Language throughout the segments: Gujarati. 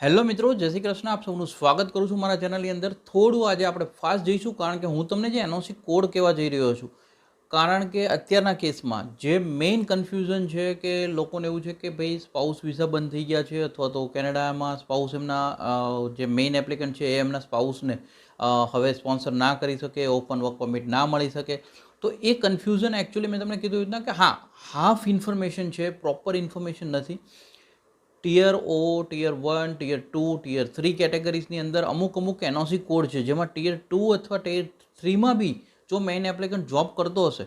હેલો મિત્રો, જય શ્રી કૃષ્ણ. આપ સૌનું સ્વાગત કરું છું મારા ચેનલની અંદર. થોડું આજે આપણે ફાસ્ટ જઈશું કારણ કે હું તમને જે એનઓસી કોડ કહેવા જઈ રહ્યો છું. કારણ કે અત્યારના કેસમાં જે મેઇન કન્ફ્યુઝન છે કે લોકોને એવું છે કે ભાઈ સ્પાઉસ વિઝા બંધ થઈ ગયા છે અથવા તો કેનેડામાં સ્પાઉસ એમના જે મેઇન એપ્લિકન્ટ છે એ એમના સ્પાઉસને હવે સ્પોન્સર ના કરી શકે ઓપન વર્ક પરમિટ ના મળી શકે. તો એ કન્ફ્યુઝન એકચ્યુઅલી મેં તમને કીધું રીતના કે હા હાફ ઇન્ફોર્મેશન છે પ્રોપર ઇન્ફોર્મેશન નથી. Tier O tier one tier two tier three કેટેગરીઝની અંદર અમુક અમુક એનઓસી કોડ છે, જેમાં ટિયર ટુ અથવા ટીયર થ્રીમાં બી જો મેઇન એપ્લિકન્ટ જોબ કરતો હશે,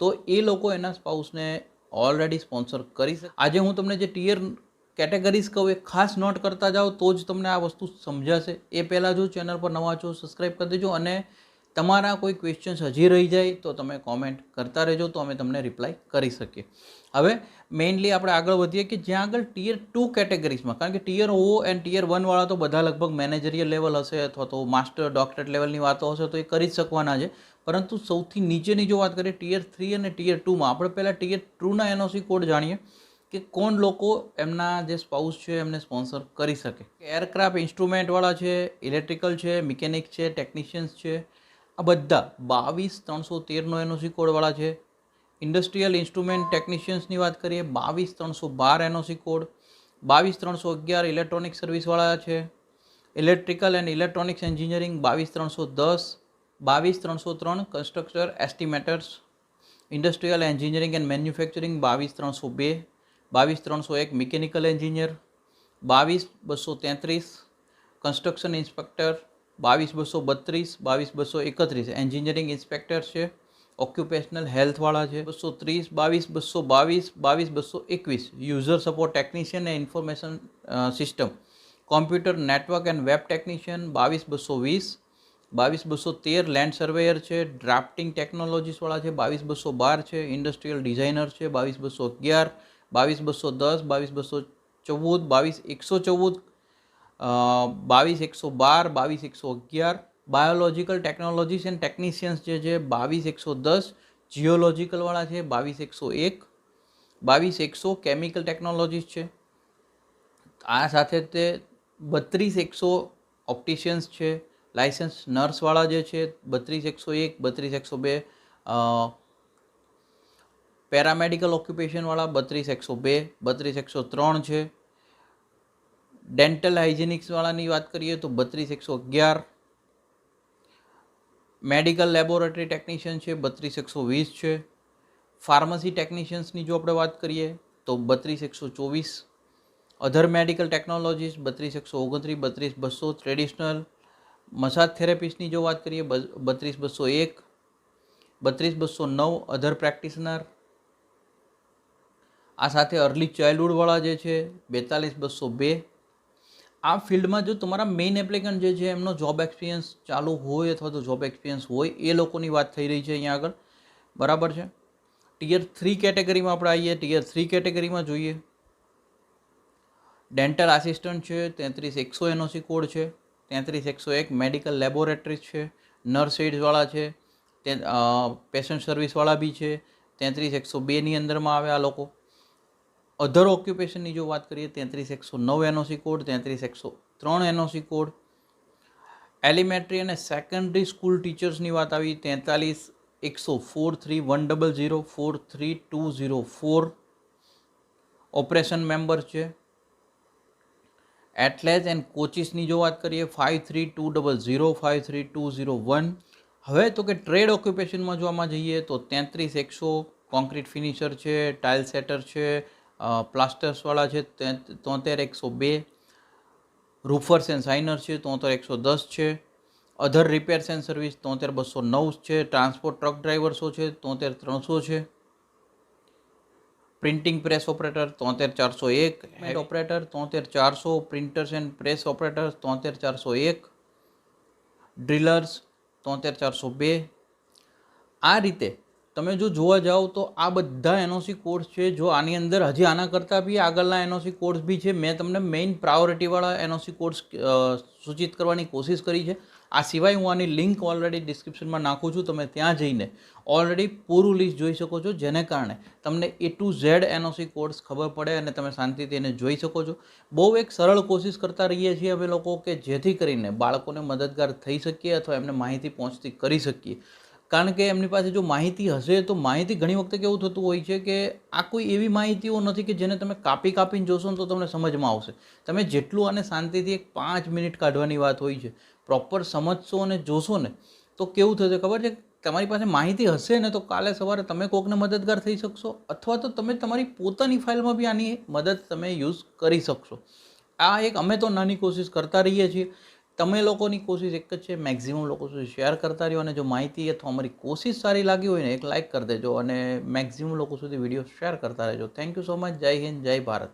તો એ લોકો એના સ્પાઉસને ઓલરેડી સ્પોન્સર કરી શકે. આજે હું તમને જે ટિયર કેટેગરીઝ કહું, એ ખાસ નોટ કરતા જાઓ તો જ તમને આ વસ્તુ સમજાશે. એ પહેલાં જો ચેનલ પર નવા છો સબસ્ક્રાઈબ કરી દેજો અને તમારા કોઈ ક્વેશ્ચન્સ હજી રહી જાય તો તમે કોમેન્ટ કરતા રહેજો તો અમે તમને રિપ્લાય કરી શકીએ. હવે મેઇનલી આપણે આગળ વધીએ કે જ્યાં આગળ ટીયર ટુ કેટેગરીઝમાં કારણ કે ટીયર ઓ એન્ડ ટીયર વનવાળા તો બધા લગભગ મેનેજરિયલ લેવલ હશે અથવા તો માસ્ટર ડોક્ટરેટ લેવલની વાતો હશે તો એ કરી જ શકવાના છે. પરંતુ સૌથી નીચેની જો વાત કરીએ ટીયર થ્રી અને ટીયર ટુમાં આપણે પહેલાં ટીયર ટુના એનઓસી કોડ જાણીએ કે કોણ લોકો એમના જે સ્પાઉસ છે એમને સ્પોન્સર કરી શકે. એરક્રાફ્ટ ઇન્સ્ટ્રુમેન્ટવાળા છે ઇલેક્ટ્રિકલ છે મિકેનિક છે ટેકનિશિયન્સ છે આ બધા બાવીસ ત્રણસો તેરનો એનઓસી કોડવાળા છે. ઇન્ડસ્ટ્રીયલ ઇન્સ્ટ્રુમેન્ટ ટેકનિશિયન્સની વાત કરીએ, બાવીસ ત્રણસો બાર એનઓસી કોડ બાવીસ ત્રણસો અગિયાર ઇલેક્ટ્રોનિક સર્વિસવાળા છે. ઇલેક્ટ્રિકલ એન્ડ ઇલેક્ટ્રોનિક્સ એન્જિનિયરિંગ બાવીસ ત્રણસો દસ, બાવીસ ત્રણસો ત્રણ constructor estimators industrial engineering and manufacturing બાવીસ ત્રણસો બે, બાવીસ ત્રણસો એક મિકેનિકલ એન્જિનિયર બાવીસ બસો તેત્રીસ કન્સ્ટ્રક્શન ઇન્સ્પેક્ટર બાવીસ બસો બત્રીસ બાવીસ બસો એકત્રીસ એન્જિનિયરિંગ ઇન્સ્પેક્ટર છે ઓક્યુપેશનલ હેલ્થવાળા છે બસો ત્રીસ બાવીસ બસો બાવીસ બાવીસ બસો એકવીસ user support technician and information system computer network and web technician બાવીસ બસો વીસ બાવીસ બસો તેર લેન્ડ સર્વેયર છે ડ્રાફ્ટિંગ ટેકનોલોજીસવાળા છે બાવીસ બસો બાર છે ઇન્ડસ્ટ્રીયલ ડિઝાઇનર છે બાવીસ બસો અગિયાર બાવીસ બસો દસ બાવીસ બસો ચૌદ બાવીસ એકસો ચૌદ બાવીસ એકસો બાર, બાવીસ એકસો અગિયાર બાયોલોજિકલ ટેકનોલોજીસ એન્ડ ટેકનિશિયન્સ જે છે, બાવીસ એકસો દસ જીઓલોજીકલવાળા છે, બાવીસ એકસો એક, બાવીસ એકસો કેમિકલ ટેકનોલોજીસ છે. આ સાથે તે બત્રીસ એકસો ઓપ્ટિશિયન્સ છે લાઇસન્સ નર્સવાળા જે છે, બત્રીસ એકસો એક, બત્રીસ એકસો બે પેરામેડિકલ ઓક્યુપેશનવાળા બત્રીસ એકસો બે, બત્રીસ એકસો ત્રણ છે. ડેન્ટલ હાઇજેનિક્સવાળાની વાત કરીએ તો બત્રીસ, એકસો અગિયાર. મેડિકલ લેબોરેટરી ટેકનિશિયન છે, બત્રીસ, એકસો વીસ છે. ફાર્મસી ટેકનિશિયન્સની જો આપણે વાત કરીએ તો બત્રીસ, એકસો ચોવીસ. અધર મેડિકલ ટેકનોલોજીસ બત્રીસ, એકસો ઓગણત્રીસ, બત્રીસ, બસો ટ્રેડિશનલ મસાજ થેરેપિસ્ટની જો વાત કરીએ બત્રીસ, બસો એક. બત્રીસ, બસો નવ અધર પ્રેક્ટિશનર આ સાથે અર્લી ચાઇલ્ડહુડવાળા જે છે, બેતાલીસ, બસો બે. આ ફિલ્ડમાં જો તમારા મેઇન એપ્લિકન્ટ જે છે, એમનો જોબ એક્સપિરિયન્સ ચાલુ હોય અથવા તો જોબ એક્સપિરિયન્સ હોય, એ લોકોની વાત થઈ રહી છે અહીંયા આગળ. બરાબર છે? ટિયર થ્રી કેટેગરીમાં આપણે આવીએ ટિયર થ્રી કેટેગરીમાં જોઈએ. ડેન્ટલ આસિસ્ટન્ટ છે, તેત્રીસ એકસો એનઓસી કોડ છે, તેત્રીસ એકસો એક મેડિકલ લેબોરેટરીઝ છે નર્સ એડ્સવાળા છે, તે પેશન્ટ સર્વિસવાળા બી છે, તેત્રીસ એકસો બેની અંદરમાં આવે આ લોકો. અધર ઓક્યુપેશનની જો વાત કરીએ, તેત્રીસ એકસો નવ એનઓસી કોડ તેત્રીસ એકસો ત્રણ એનઓસી કોડ એલિમેન્ટરી અને સેકન્ડરી સ્કૂલ ટીચર્સની વાત આવી, તેતાલીસ એકસો four three one double zero four three two zero four operation member છે. એટલેસ એન્ડ કોચિસની જો વાત કરીએ five three two double zero five three two zero one હવે તો કે ટ્રેડ ઓક્યુપેશનમાં જોવામાં જઈએ, તો તેત્રીસ એકસો કોન્ક્રીટ ફિનિશર છે ટાઇલ સેટર છે પ્લાસ્ટર્સવાળા છે તોતેર એકસો બે. રૂફર્સ એન્ડ સાઇનર્સ છે, તોતેર એકસો દસ છે. અધર રિપેર્સ એન્ડ સર્વિસ તોતેર બસો નવ છે. ટ્રાન્સપોર્ટ ટ્રક ડ્રાઈવર્સો છે, તોતેર ત્રણસો છે. પ્રિન્ટિંગ પ્રેસ ઓપરેટર તોતેર ચારસો એક. હેડ ઓપરેટર તોતેર ચારસો. પ્રિન્ટર્સ એન્ડ પ્રેસ ઓપરેટર તોતેર ચારસો એક. ડ્રિલર્સ તોતેર ચારસો બે. આ રીતે તમે જો જોવા જાઓ તો આ બધા એનઓસી કોર્સ છે, જો આની અંદર હજી આના કરતાં બી આગળના એનઓસી કોર્સ બી છે. મેં તમને મેઇન પ્રાયોરિટીવાળા એનઓસી કોર્સ સૂચિત કરવાની કોશિશ કરી છે. આ સિવાય હું આની લિંક ઓલરેડી ડિસ્ક્રિપ્શનમાં નાખું છું, તમે ત્યાં જઈને ઓલરેડી પૂરું લિસ્ટ જોઈ શકો છો. જેને કારણે તમને A to Z NOC course ખબર પડે અને તમે શાંતિથી એને જોઈ શકો છો. બહુ એક સરળ કોશિશ કરતા રહીએ છીએ અમે લોકો કે જેથી કરીને બાળકોને મદદગાર થઈ શકીએ અથવા એમને માહિતી પહોંચતી કરી શકીએ. કારણ કે એમની પાસે જો માહિતી હશે તો માહિતી ઘણી વખતે કેવું થતું હોય છે કે આ કોઈ એવી માહિતીઓ નથી કે જેને તમે કાપી કાપીને જોશો ને તો તમને સમજમાં આવશે. તમે જેટલું આને શાંતિથી એક પાંચ મિનિટ કાઢવાની વાત હોય છે, પ્રોપર સમજશો અને જોશો ને તો કેવું થશે ખબર છે? તમારી પાસે માહિતી હશે ને તો કાલે સવારે તમે કોકને મદદગાર થઈ શકશો અથવા તો તમે તમારી પોતાની ફાઇલમાં બી આની મદદ તમે યુઝ કરી શકશો. આ એક અમે તો નાની કોશિશ કરતા રહીએ છીએ. તમે લોકોની કોશિશ એક જ છે મેક્ઝિમમ લોકો સુધી શેર કરતા રહ્યો અને જો માહિતી અથવા અમારી કોશિશ સારી લાગી હોય ને, એક લાઇક કરી દેજો અને મેક્ઝિમમ લોકો સુધી વીડિયો શેર કરતા રહેજો. થેન્ક યુ સો મચ જય હિન્દ, જય ભારત.